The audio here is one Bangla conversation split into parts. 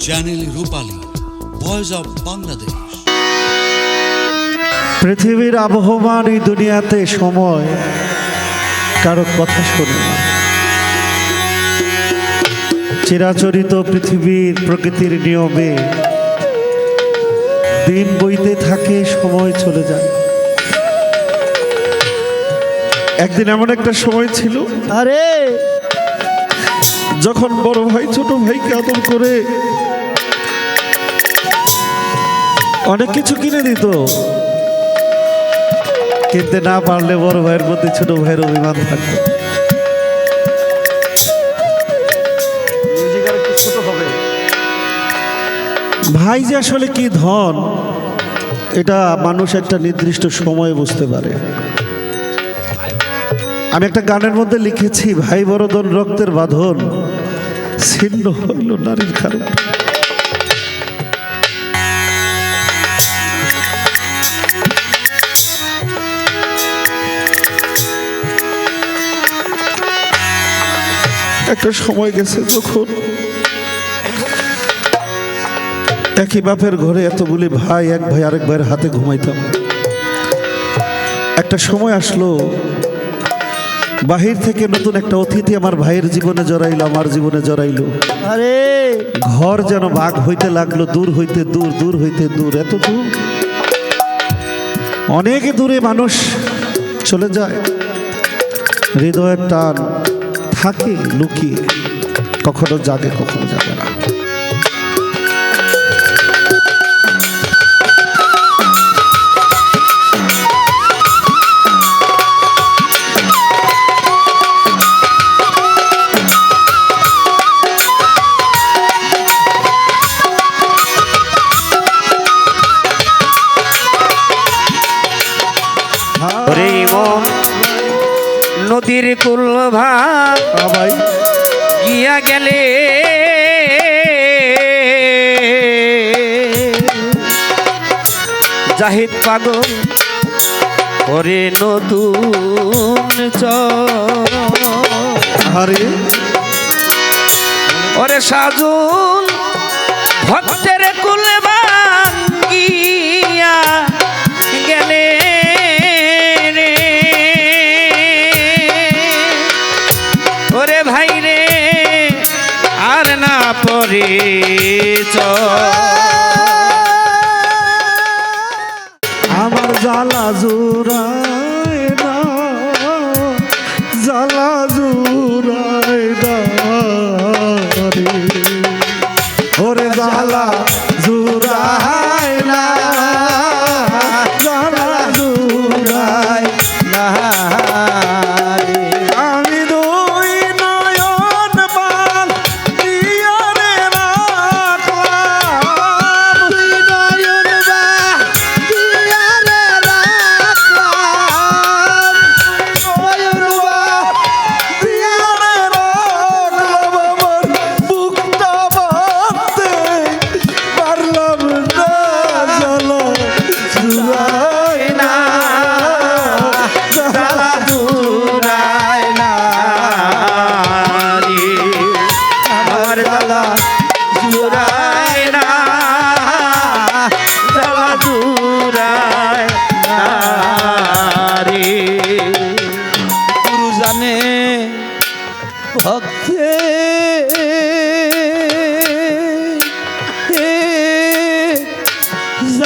Channel Rupali voice of Bangladesh পৃথিবীর আবহমান এই দুনিয়াতে সময় কারও কথা শোনে না। চিরাচরিত পৃথিবীর প্রকৃতির নিয়মে দিন বইতে থাকে সময় চলে যায়। একদিন এমন একটা সময় ছিল আরে! যখন বড় ভাই ছোট ভাইকে আদর করে অনেক কিছু কিনে দিত কিনতে না পারলে বড় ভাইয়ের প্রতি ছোট ভাইয়ের অভিমান থাকতো। ভাই যে আসলে কি ধন এটা মানুষ একটা নির্দিষ্ট সময়ে বুঝতে পারে। আমি একটা গানের মধ্যে লিখেছি ভাই বড় ধন রক্তের বাঁধন ছিন্ন হইল নারীর কারণ। একটা সময় গেছে তখন একই বাপের ঘরে এতগুলি ভাই এক ভাই আরেক ভাইয়ের হাতে ঘুমাইতাম। একটা সময় আসলো বাহির থেকে নতুন একটা অতিথি আমার ভাইয়ের জীবনে জড়াইলো আমার জীবনে জড়াইলো। আরে! ঘর যেন বাঘ হইতে লাগল দূর হইতে দূর দূর হইতে দূর এত দূর। অনেক দূরে মানুষ চলে যায়। হৃদয়ের টান থাকে লুকিয়ে কখনো জাগে কখনো জাগে না। নদীর কুল গিয়া গেলে। জাহিদ পাগল করে নতুন চরে। সাজুন ওরে সাজুল ভক্তের পরে আমার জ্বালা জোড়ায়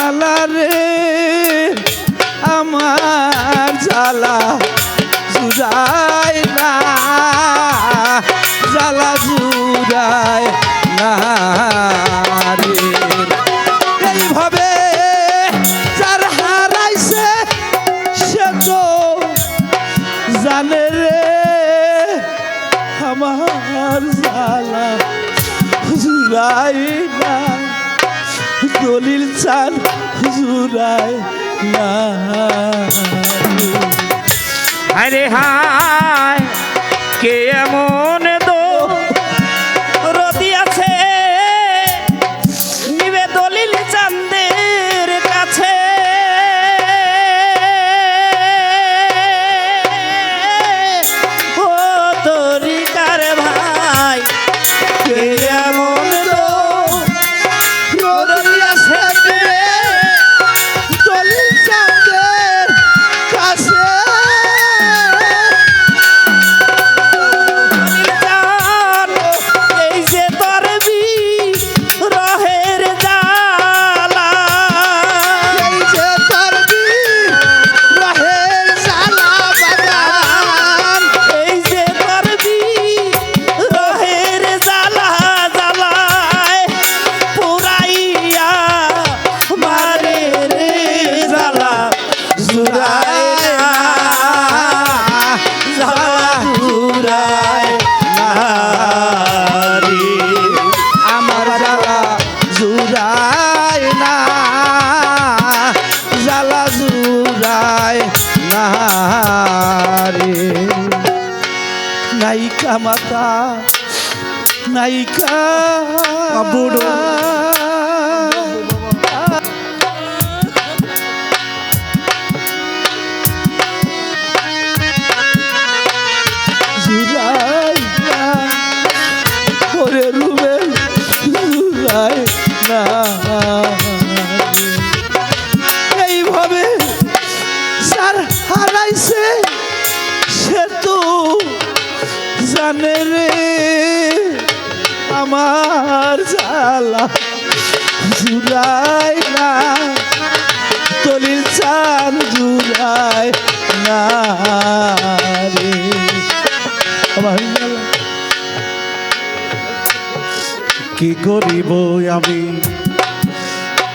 জ্বালা রে আমার জ্বালা জুড়ায় না জ্বালা জুড়ায় না আমার জ্বালা জুড়ায় না। দলিল চান জুড়ায় না। আরে হায় কে এমন রে নায়িকা মাতা নায়িকা। বুড়ো আমার জালা জুলাই না দলিল চান জুলাই না রে। আমার কি করিব আমি?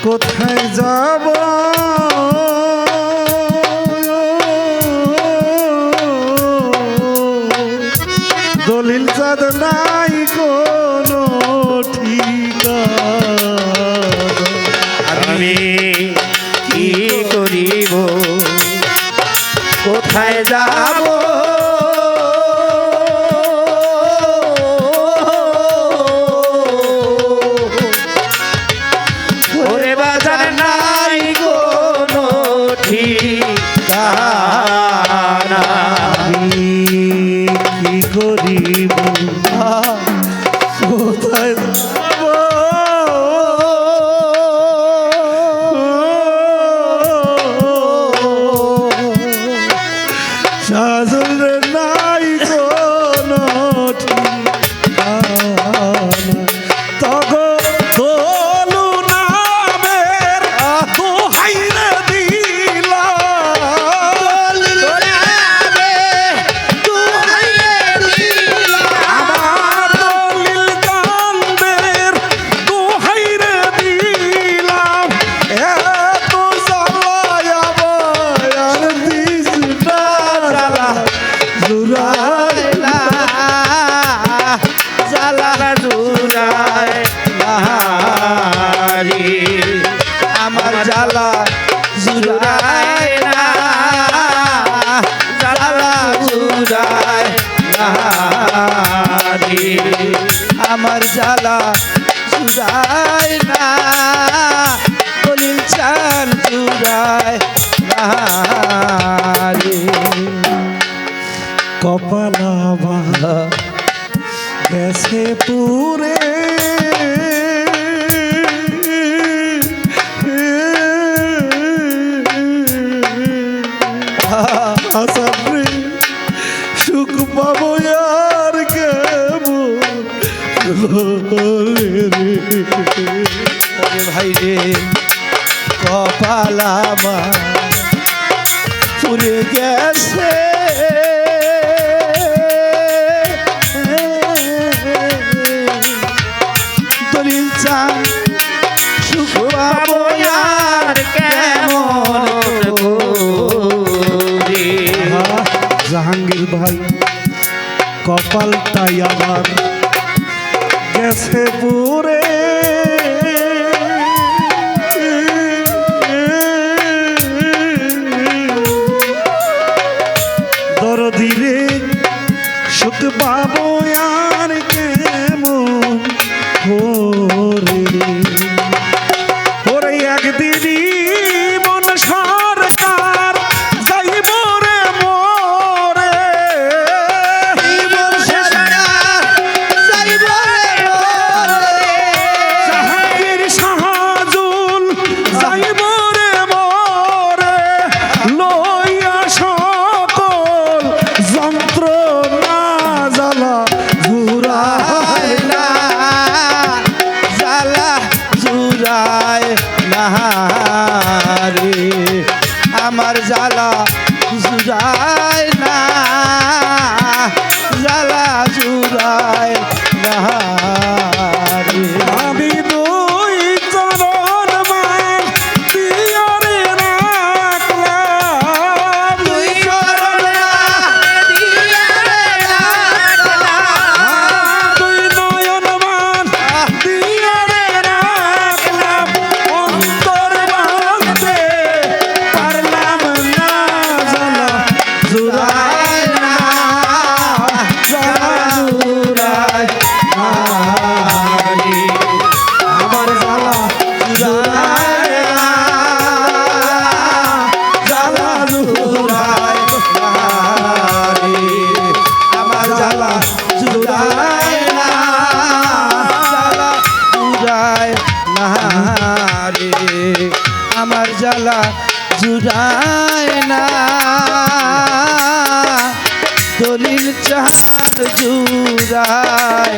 কোথায় যাব? যাব। ওরে বাজার নাই কোনো ঠিকানা আমার জ্বালা জুড়ায় না দলিল চান না রে কপালাবা গেছে পুরে। সুখ পাবো রে ভাই রে কপালামা পুরে গেছে। দলিল চান কেমন জাহাঙ্গীর ভাই কপালটাই আমার গেছে পুরে নাহারে আমার জ্বালা কিছু যায় না জ্বালা জুড়ায় নাহার। দলিল চার জুড়ায়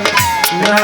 না।